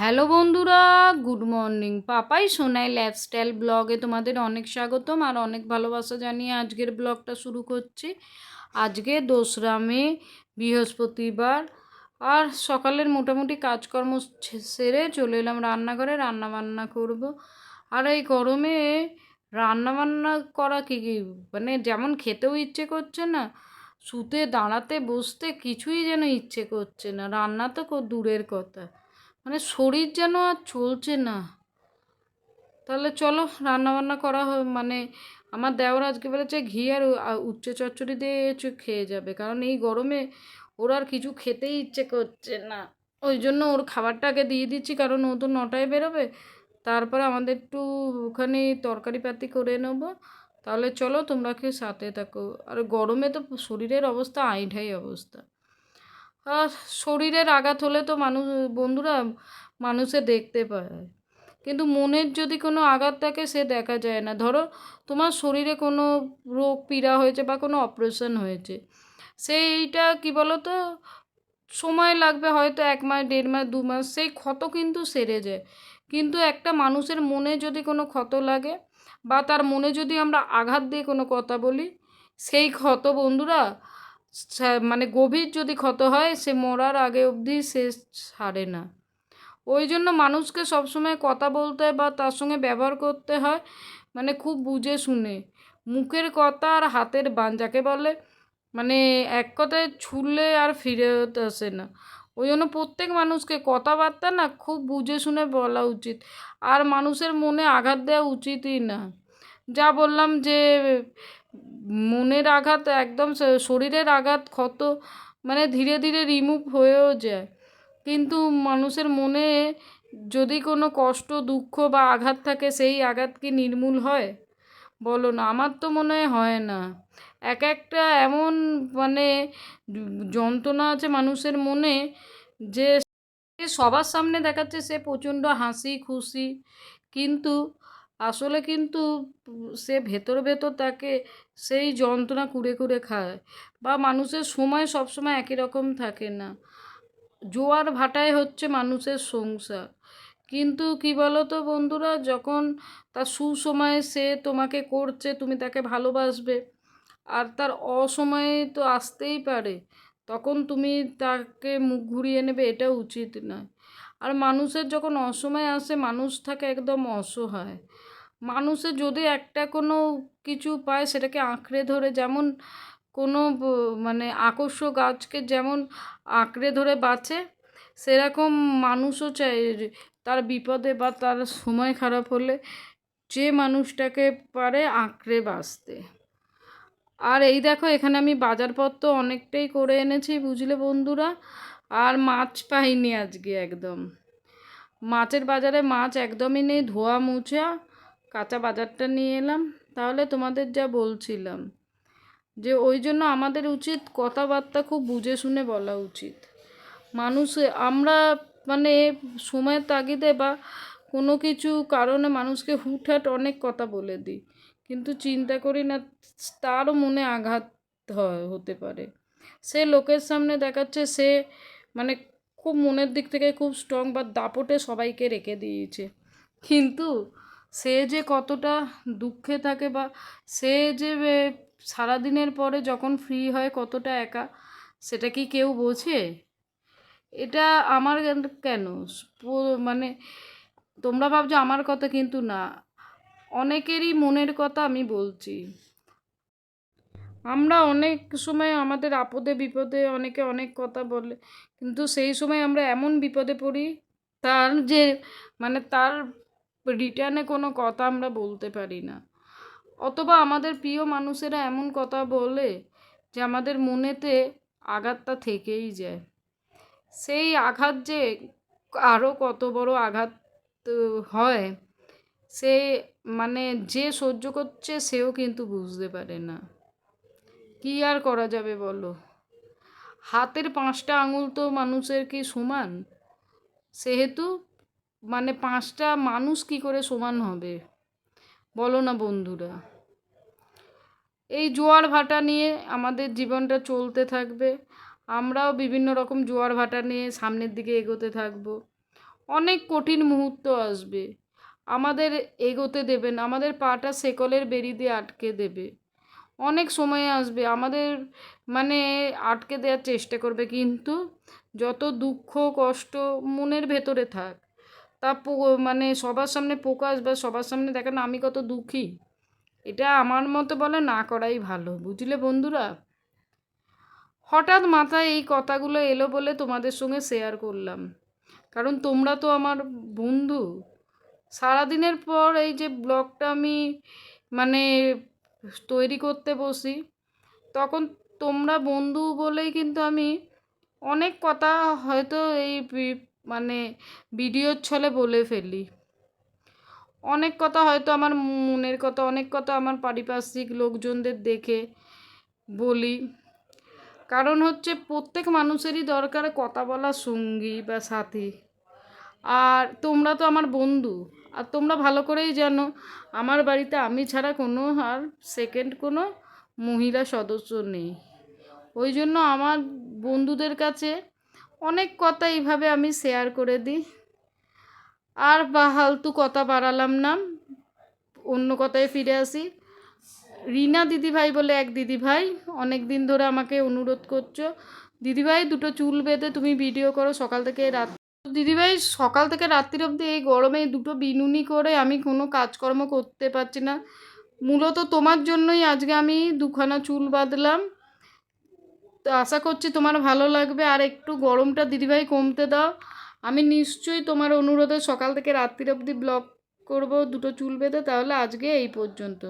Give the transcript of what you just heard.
Hello বন্ধুরা, good morning. Papai Sonai lifestyle ব্লগে তোমাদের অনেক স্বাগতম আর অনেক ভালোবাসা জানিয়ে আজকের ব্লগটা শুরু করছি। আজকে দোসরা মে, বৃহস্পতিবার আর সকালের মোটামুটি কাজকর্ম সেরে চলে এলাম রান্নাঘরে রান্না বান্না করব। আর এই গরমে রান্না বান্না করা কি কি মানে যেমন খেতেও ইচ্ছে করছে না, শুতে, দাঁড়াতে, বসতে কিছুই যেন ইচ্ছে করছে না। রান্না তো দূরের কথা। মানে শরীর যেন আর চলছে না। তাহলে চলো রান্না বান্না করা হয় মানে আমার দেওর আজকে বলেছে ঘি আর উ- আ- উচ্ছে চচ্চড়ি দিয়ে খেয়ে যাবে, কারণ এই গরমে ওর আর কিছু খেতেই ইচ্ছে করছে না। ওই জন্য ওর খাবারটা আগে দিয়ে দিচ্ছি, কারণ ও তো নটায় বেরোবে। তারপরে আমাদের একটু ওখানে তরকারি পাতি করে নেব। তাহলে চলো তোমরা কি সাথে থাকো। আর গরমে তো শরীরের অবস্থা আইঢাই অবস্থা। শরীরের আঘাত হলে তো মানুষ, বন্ধুরা মানুষে দেখতে পায়। কিন্তু মনের যদি কোনো আঘাত থাকে সে দেখা যায় না। ধরো তোমার শরীরে কোনো রোগ, পীড়া হয়েছে বা কোনো অপারেশন হয়েছে সেইটা কি বলো তো সময় লাগবে হয়তো এক মাস, দেড় মাস, দু মাস, সেই ক্ষত কিন্তু সেরে যায়। কিন্তু একটা মানুষের মনে যদি কোনো ক্ষত লাগে বা তার মনে যদি আমরা আঘাত দিয়ে কোনো কথা বলি, সেই ক্ষত বন্ধুরা মানে গভীর যদি ক্ষত হয়, সে মরার আগে অবধি সে সারে না। ওই জন্য মানুষকে সবসময় কথা বলতে বা তার সঙ্গে ব্যবহার করতে হয় মানে খুব বুঝে শুনে। মুখের কথা আর হাতের বান যাকে বলে মানে এক কথায় ছুললে আর ফিরে আসে না। ওই জন্য প্রত্যেক মানুষকে কথাবার্তা না খুব বুঝে শুনে বলা উচিত। আর মানুষের মনে আঘাত দেওয়া উচিতই না। যা বললাম যে মনের আঘাত একদম শরীরের আঘাত ক্ষত মানে ধীরে ধীরে রিমুভ হয়েও যায়। কিন্তু মানুষের মনে যদি কোনো কষ্ট, দুঃখ বা আঘাত থাকে, সেই আঘাত কি নির্মূল হয়? বলো না, আমার তো মনে হয় না। এক একটা এমন মানে যন্ত্রণা আছে মানুষের মনে যে সবার সামনে দেখাচ্ছে সে প্রচণ্ড হাসি খুশি। কিন্তু আসলে কিন্তু সে ভেতর ভেতর তাকে সেই যন্ত্রণা কুড়ে কুড়ে খায় বা মানুষের সময় সবসময় একই রকম থাকে না। জোয়ার ভাটায় হচ্ছে মানুষের সংসার। কিন্তু কি বলো তো বন্ধুরা, যখন তার সুসময়ে সে তোমাকে করছে, তুমি তাকে ভালোবাসবে আর তার অসময়ে তো আসতেই পারে, তখন তুমি তাকে মুখ ঘুরিয়ে নেবে, এটা উচিত নয়। আর মানুষের যখন অসময় আসে, মানুষ থাকে একদম অসহায়। মানুষে যদি একটা কোনো কিছু পায়, সেটাকে আঁকড়ে ধরে, যেমন কোনো মানে আকর্ষ গাছকে যেমন আঁকড়ে ধরে বাঁচে, সেরকম মানুষও চাই তার বিপদে বা তার সময় খারাপ হলে যে মানুষটাকে পারে আঁকড়ে বাঁচতে। আর এই দেখো, এখানে আমি বাজারপত্র অনেকটাই করে এনেছি, বুঝলে বন্ধুরা? আর মাছ পাইনি আজকে একদম। মাছের বাজারে মাছ একদমই নেই, ধোয়া মুছা, কাঁচা বাজারটা নিয়ে এলাম। তাহলে তোমাদের যা বলছিলাম, যে ওই জন্য আমাদের উচিত কথাবার্তা খুব বুঝে শুনে বলা উচিত। মানুষ, আমরা মানে সময়ের তাগিদে বা কোনো কিছু কারণে মানুষকে হুটহাট অনেক কথা বলে দিই, কিন্তু চিন্তা করি না, তারও মনে আঘাত হয় হতে পারে। সে লোকের সামনে দেখাচ্ছে সে মানে খুব মনের দিক থেকে খুব স্ট্রং বা দাপটে সবাইকে রেখে দিয়েছে। কিন্তু সে যে কতটা দুঃখে থাকে বা সে যে সারাদিনের পরে যখন ফ্রি হয় কতটা একা, সেটা কি কেউ বোঝে? এটা আমার কেন মানে তোমরা ভাবছ আমার কথা কিন্তু না। অনেকেরই মনের কথা আমি বলছি। আমরা অনেক সময় আমাদের আপদে, বিপদে অনেকে অনেক কথা বলে। কিন্তু সেই সময় আমরা এমন বিপদে পড়ি, তার যে মানে তার রিটার্নে কোনো কথা আমরা বলতে পারি না। অথবা আমাদের প্রিয় মানুষেরা এমন কথা বলে যে, আমাদের মনেতে আঘাতটা থেকেই যায়। সেই আঘাত যে আরও কত বড় আঘাত হয়, সে মানে যে সহ্য করছে, সেও কিন্তু বুঝতে পারে না। কি আর করা যাবে বলো? হাতের পাঁচটা আঙুল তো মানুষের কি সমান? সেহেতু মানে পাঁচটা মানুষ কি করে সমান হবে? বলো না বন্ধুরা। এই জোয়ার ভাটা নিয়ে আমাদের জীবনটা চলতে থাকবে। আমরাও বিভিন্ন রকম জোয়ার ভাটা নিয়ে সামনের দিকে এগোতে থাকব। অনেক কঠিন মুহূর্ত আসবে। আমাদের এগোতে দেবে না, আমাদের পাটা সেকলের বেরি দিয়ে আটকে দেবে। অনেক সময় আসবে। আমাদের মানে আটকে দেওয়ার চেষ্টা করবে, কিন্তু যত দুঃখ, কষ্ট মনের ভেতরে থাক, তা মানে সবার সামনে প্রকাশ বা সবার সামনে দেখানো আমি কত দুঃখী, এটা আমার মতো বলে না করাই ভালো। বুঝলে বন্ধুরা? হঠাৎ মাথায় এই কথাগুলো এলো বলে তোমাদের সঙ্গে শেয়ার করলাম। কারণ তোমরা তো আমার বন্ধু। সারাদিনের পর এই যে ব্লগটা আমি মানে তৈরি করতে বসি। তখন তোমরা বন্ধু বলেই কিন্তু আমি অনেক কথা হয়তো এই মানে ভিডিওর ছলে বলে ফেলি। অনেক কথা হয়তো আমার মনের কথা, অনেক কথা আমার পারিপার্শ্বিক লোকজনদের দেখে বলি। কারণ হচ্ছে প্রত্যেক মানুষেরই দরকার কথা বলার সঙ্গী বা সাথী। আর তোমরা তো আমার বন্ধু। আর তোমরা ভালো করেই জানো, আমার বাড়িতে আমি ছাড়া কোনো আর সেকেন্ড কোনো মহিলা সদস্য নেই। ওই জন্য আমার বন্ধুদের কাছে অনেক কথা এইভাবে আমি শেয়ার করে দিই। আর বাহালতু কথা বাড়ালাম না, অন্য কথায় ফিরে আসি। রিনা দিদিভাই বলে এক দিদিভাই, অনেক দিন ধরে আমাকে অনুরোধ করছ, দিদিভাই দুটো চুল বেঁধে তুমি ভিডিও করো, সকাল থেকে রাত দিদিভাই, সকাল থেকে রাত্রির অবধি এই গরমে দুটো বিনুনি করে আমি কোনো কাজকর্ম করতে পারছি না। মূলত তোমার জন্যই আজকে আমি দুখানা চুল বাঁধলাম। তো আশা করছি তোমার ভালো লাগবে। আর একটু গরমটা দিদিভাই কমতে দাও। আমি নিশ্চয়ই তোমার অনুরোধে সকাল থেকে রাত্রির অবধি ব্লগ করব দুটো চুল বেঁধে। তাহলে আজকে এই পর্যন্ত।